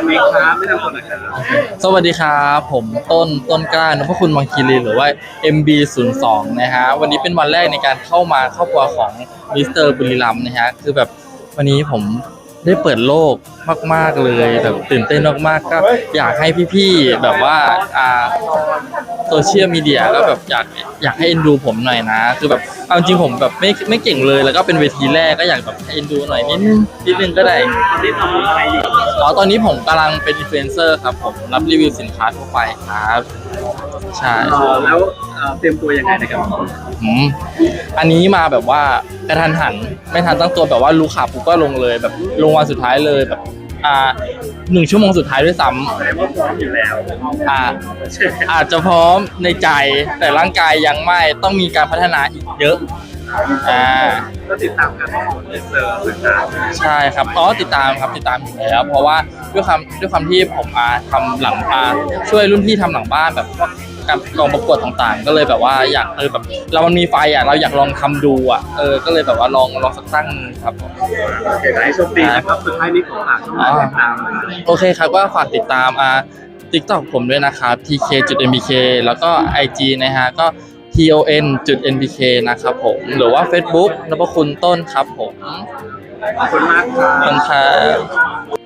ครับมิกครับไม่ทำคนนะครับสวัสดีครับผมต้นต้นกล้านพคุณมังคีรีหรือว่า MB02 นะฮะวันนี้เป็นวันแรกในการเข้ามาครอบครัวของมิสเตอร์บุรีรัมย์นะฮะคือแบบวันนี้ผม ได้เปิดโลกมาก ๆ เลยแบบตื่นเต้นมากๆก็อยากให้พี่ๆแบบว่าอ่าโซเชียลมีเดียก็แบบอยากอยากให้เอ็นดูผมหน่อยนะ คือแบบเอาจริงผมแบบไม่ไม่เก่งเลยแล้วก็เป็นเวทีแรกก็อยากแบบให้เอ็นดูหน่อยนิดนึงนิดนึงก็ได้ตอนนี้ทำอะไรอยู่อ๋อตอนนี้ผมกำลังเป็นอินฟลูเอนเซอร์ครับผมรับรีวิวสินค้าทั่วไปครับใช่แล้ว อ่อเตรียมตัวยังไงนะครับอืมอันนี้มาแบบว่ากระทันหันไม่ทันตั้งตัวแบบว่ารู้ข่าวปุ๊บก็ลงเลยแบบลงวันสุดท้ายเลยแบบอ่าหนึ่งชั่วโมงสุดท้ายด้วยซ้แสดงว่าพร้อมอยู่แล้วำอ่าใช่ไหมอาจจะพร้อมในใจแต่ร่างกายยังไม่ต้องมีการพัฒนาอีกเยอะอ่าก็ติดตามกันของมิสเตอร์ต่างใช่ครับอ๋อติดตามครับติดตามอยู่แล้ว เพราะว่าด้วยความด้วยความที่ผมมาทำหลังอ่าช่วยรุ่นพี่ทำหลังบ้านแบบพวก การกองประกวดต่างๆ ก็เลยแบบว่าอยากเออแบบเรามันมีไฟอะเราอยากลองทำดูอะเออก็เลยแบบว่าลองลองสักตั้งครับๆโอเคให้โชคดีนะครับสุดท้ายนี้ขอฝากช่องทางติดตามนะครับโอเคครับก็ฝากติดตามอ่า TikTok ผมด้วยนะครับ tk.mbk แล้วก็ IG นะฮะก็ ton.nbk นะครับผม หรือว่า Facebook นพคุณต้นครับผมขอบคุณมากครัขอบคุณบครับ